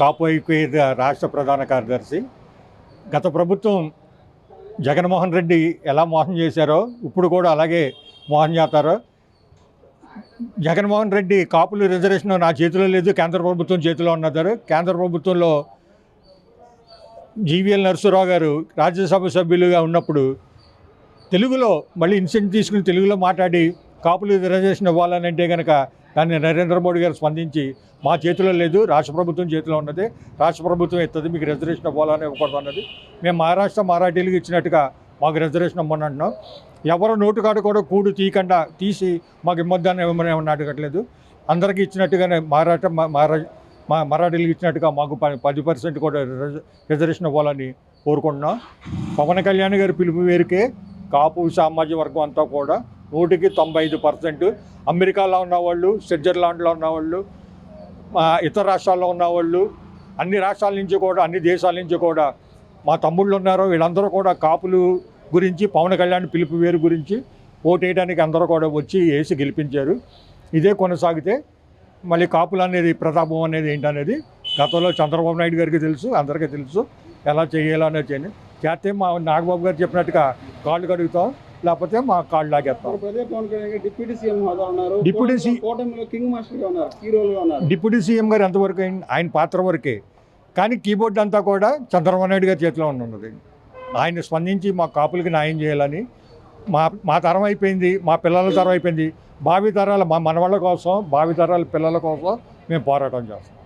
కాపోయి రాష్ట్ర ప్రధాన కార్యదర్శి. గత ప్రభుత్వం జగన్మోహన్ రెడ్డి ఎలా మోసం చేశారో ఇప్పుడు కూడా అలాగే మోసం చేస్తారో. జగన్మోహన్ రెడ్డి కాపులు రిజర్వేషన్ నా చేతిలో లేదు కేంద్ర ప్రభుత్వం చేతిలో ఉన్నారు కేంద్ర ప్రభుత్వంలో జీవీఎల్ నరసరావు గారు రాజ్యసభ సభ్యులుగా ఉన్నప్పుడు తెలుగులో మళ్ళీ ఇన్సెంట్ తీసుకుని తెలుగులో మాట్లాడి కాపులు రిజర్వేషన్ ఇవ్వాలని అంటే కనుక దాన్ని నరేంద్ర మోడీ గారు స్పందించి మా చేతిలో లేదు రాష్ట్ర ప్రభుత్వం చేతిలో ఉన్నది రాష్ట్ర ప్రభుత్వం ఇస్తుంది మీకు రిజర్వేషన్ ఇవ్వాలని ఇవ్వకూడదు అన్నది. మేము మహారాష్ట్ర మరాఠీలకు ఇచ్చినట్టుగా మాకు రిజర్వేషన్ ఇవ్వమని అంటున్నాం. ఎవరు నోటు కాడ కూడా కూడు తీయకుండా తీసి మాకు ఇమ్మొద్దని ఇవ్వమని ఏమన్నా అడగట్లేదు. అందరికీ ఇచ్చినట్టుగానే మహారాష్ట్ర మహారా మా మరాఠీలకు ఇచ్చినట్టుగా మాకు పది పర్సెంట్ కూడా రిజ- రిజర్వేషన్ ఇవ్వాలని కోరుకుంటున్నాం. పవన్ కళ్యాణ్ గారి పిలుపు మేరకే కాపు సామాజిక వర్గం అంతా కూడా నూటికి తొంభై ఐదు పర్సెంట్. అమెరికాలో ఉన్నవాళ్ళు స్విట్జర్లాండ్లో ఉన్నవాళ్ళు మా ఇతర రాష్ట్రాల్లో ఉన్నవాళ్ళు అన్ని రాష్ట్రాల నుంచి కూడా అన్ని దేశాల నుంచి కూడా మా తమ్ముళ్ళు ఉన్నారు. వీళ్ళందరూ కూడా కాపులు గురించి పవన్ కళ్యాణ్ పిలుపు వేరు గురించి ఓటేయడానికి అందరూ కూడా వచ్చి వేసి గెలిపించారు. ఇదే కొనసాగితే మళ్ళీ కాపులు అనేది ప్రతాపం అనేది ఏంటనేది గతంలో చంద్రబాబు నాయుడు గారికి తెలుసు అందరికీ తెలుసు. ఎలా చేయాలనేది చేయండి. చేస్తే మా నాగబాబు గారు చెప్పినట్టుగా కాళ్ళు కడుగుతాం. లేకపోతే మా కాళ్ళు లాగేస్తాం. డిప్యూటీ సీఎం హోదా ఉన్నారు. డిప్యూటీ సి- కూటమిలో- కూటమిలో కింగ్ మాస్టర్గా ఉన్నారు హీరోలుగా ఉన్నారు. డిప్యూటీ సీఎం గారు ఎంతవరకు అయింది ఆయన పాత్ర వరకే. కానీ కీబోర్డ్ అంతా కూడా చంద్రబాబు నాయుడు గారి చేతిలో ఉన్నది. ఆయన స్పందించి మా కాపులకి న్యాయం చేయాలని మా మా తరం అయిపోయింది మా పిల్లల తరం అయిపోయింది. భావి తరాల మా మనవాళ్ళ కోసం భావి తరాల పిల్లల కోసం మేము పోరాటం చేస్తాం.